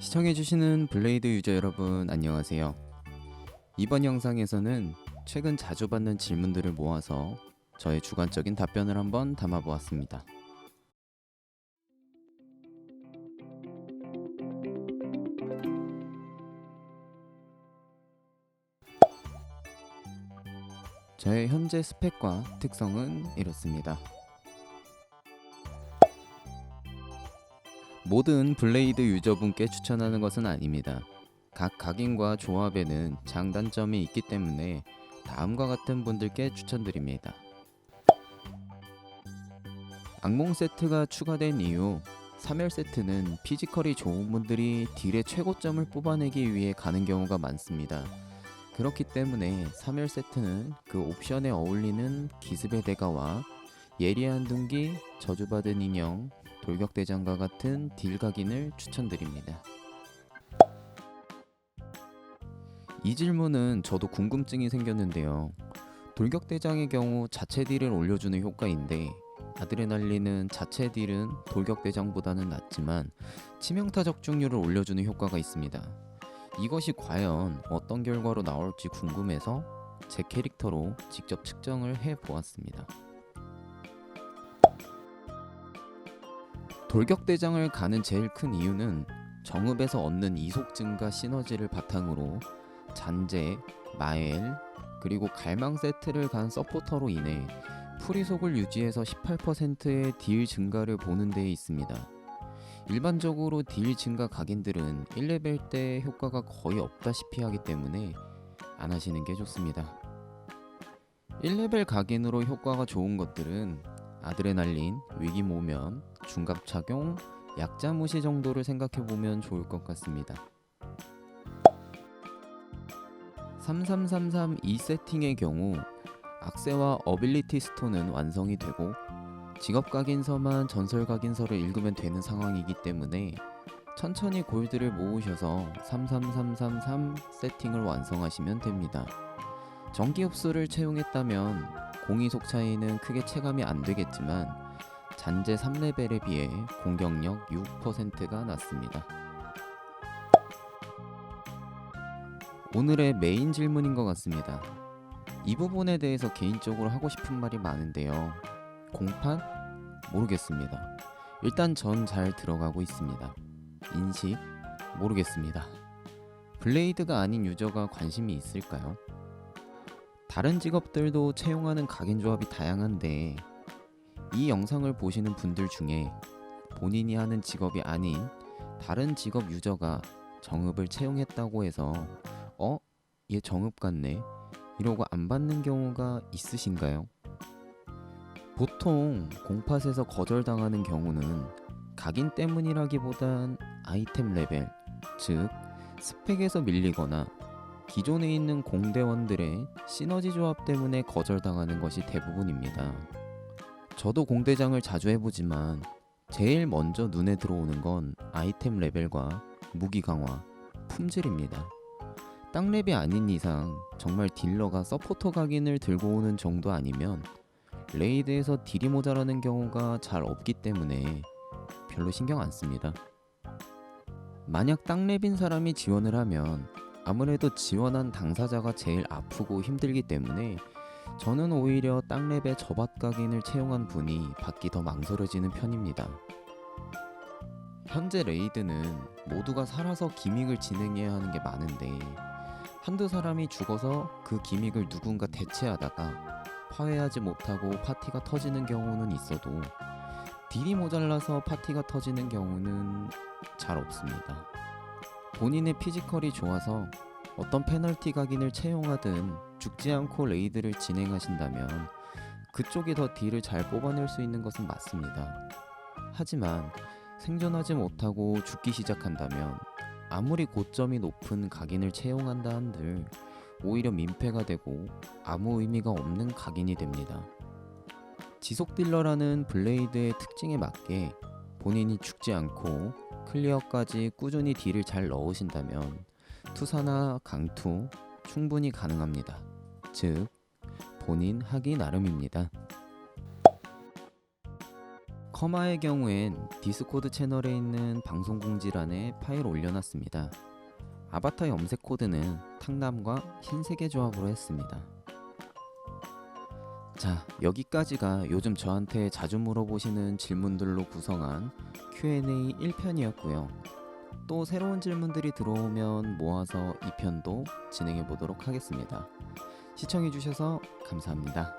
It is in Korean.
시청해주시는 블레이드 유저 여러분 안녕하세요. 이번 영상에서는 최근 자주 받는 질문들을 모아서 저의 주관적인 답변을 한번 담아보았습니다. 저의 현재 스펙과 특성은 이렇습니다. 모든 블레이드 유저분께 추천하는 것은 아닙니다. 각 각인과 조합에는 장단점이 있기 때문에 다음과 같은 분들께 추천드립니다. 악몽 세트가 추가된 이후 3열 세트는 피지컬이 좋은 분들이 딜의 최고점을 뽑아내기 위해 가는 경우가 많습니다. 그렇기 때문에 3열 세트는 그 옵션에 어울리는 기습의 대가와 예리한 둥기, 저주받은 인형, 돌격대장과 같은 딜 각인을 추천드립니다. 이 질문은 저도 궁금증이 생겼는데요. 돌격대장의 경우 자체 딜을 올려주는 효과인데 아드레날린은 자체 딜은 돌격대장보다는 낮지만 치명타 적중률을 올려주는 효과가 있습니다. 이것이 과연 어떤 결과로 나올지 궁금해서 제 캐릭터로 직접 측정을 해 보았습니다. 돌격대장을 가는 제일 큰 이유는 정읍에서 얻는 이속 증가 시너지를 바탕으로 잔재, 마엘, 그리고 갈망 세트를 간 서포터로 인해 프리속을 유지해서 18%의 딜 증가를 보는 데에 있습니다. 일반적으로 딜 증가 각인들은 1레벨 때 효과가 거의 없다시피 하기 때문에 안 하시는 게 좋습니다. 1레벨 각인으로 효과가 좋은 것들은 아드레날린, 위기 모면, 중갑 착용, 약자 무시 정도를 생각해 보면 좋을 것 같습니다. 3333이 세팅의 경우 악세와 어빌리티 스톤은 완성이 되고 직업 각인서만 전설 각인서를 읽으면 되는 상황이기 때문에 천천히 골드를 모으셔서 33333 세팅을 완성하시면 됩니다. 전기 흡수를 채용했다면 공이속 차이는 크게 체감이 안 되겠지만 잔재 3레벨에 비해 공격력 6%가 낮습니다. 오늘의 메인 질문인 것 같습니다. 이 부분에 대해서 개인적으로 하고 싶은 말이 많은데요. 공판? 모르겠습니다. 일단 전 잘 들어가고 있습니다. 인식? 모르겠습니다. 블레이드가 아닌 유저가 관심이 있을까요? 다른 직업들도 채용하는 각인 조합이 다양한데 이 영상을 보시는 분들 중에 본인이 하는 직업이 아닌 다른 직업 유저가 정읍을 채용했다고 해서 어? 얘 정읍 같네 이러고 안 받는 경우가 있으신가요? 보통 공팟에서 거절당하는 경우는 각인 때문이라기보단 아이템 레벨, 즉 스펙에서 밀리거나 기존에 있는 공대원들의 시너지 조합 때문에 거절당하는 것이 대부분입니다. 저도 공대장을 자주 해보지만 제일 먼저 눈에 들어오는 건 아이템 레벨과 무기 강화, 품질입니다. 땅랩이 아닌 이상 정말 딜러가 서포터 각인을 들고 오는 정도 아니면 레이드에서 딜이 모자라는 경우가 잘 없기 때문에 별로 신경 안 씁니다. 만약 땅랩인 사람이 지원을 하면 아무래도 지원한 당사자가 제일 아프고 힘들기 때문에 저는 오히려 땅랩의 저밭 각인을 채용한 분이 받기 더 망설여지는 편입니다. 현재 레이드는 모두가 살아서 기믹을 진행해야 하는 게 많은데 한두 사람이 죽어서 그 기믹을 누군가 대체하다가 파회하지 못하고 파티가 터지는 경우는 있어도 딜이 모자라서 파티가 터지는 경우는 잘 없습니다. 본인의 피지컬이 좋아서 어떤 페널티 각인을 채용하든 죽지 않고 레이드를 진행하신다면 그쪽이 더 딜을 잘 뽑아낼 수 있는 것은 맞습니다. 하지만 생존하지 못하고 죽기 시작한다면 아무리 고점이 높은 각인을 채용한다 한들 오히려 민폐가 되고 아무 의미가 없는 각인이 됩니다. 지속 딜러라는 블레이드의 특징에 맞게 본인이 죽지 않고 클리어까지 꾸준히 딜을 잘 넣으신다면 투사나 강투 충분히 가능합니다. 즉 본인 하기 나름입니다. 커마의 경우엔 디스코드 채널에 있는 방송 공지란에 파일 올려놨습니다. 아바타 염색 코드는 탕남과 흰색의 조합으로 했습니다. 자, 여기까지가 요즘 저한테 자주 물어보시는 질문들로 구성한 Q&A 1편이었고요. 또 새로운 질문들이 들어오면 모아서 2편도 진행해 보도록 하겠습니다. 시청해 주셔서 감사합니다.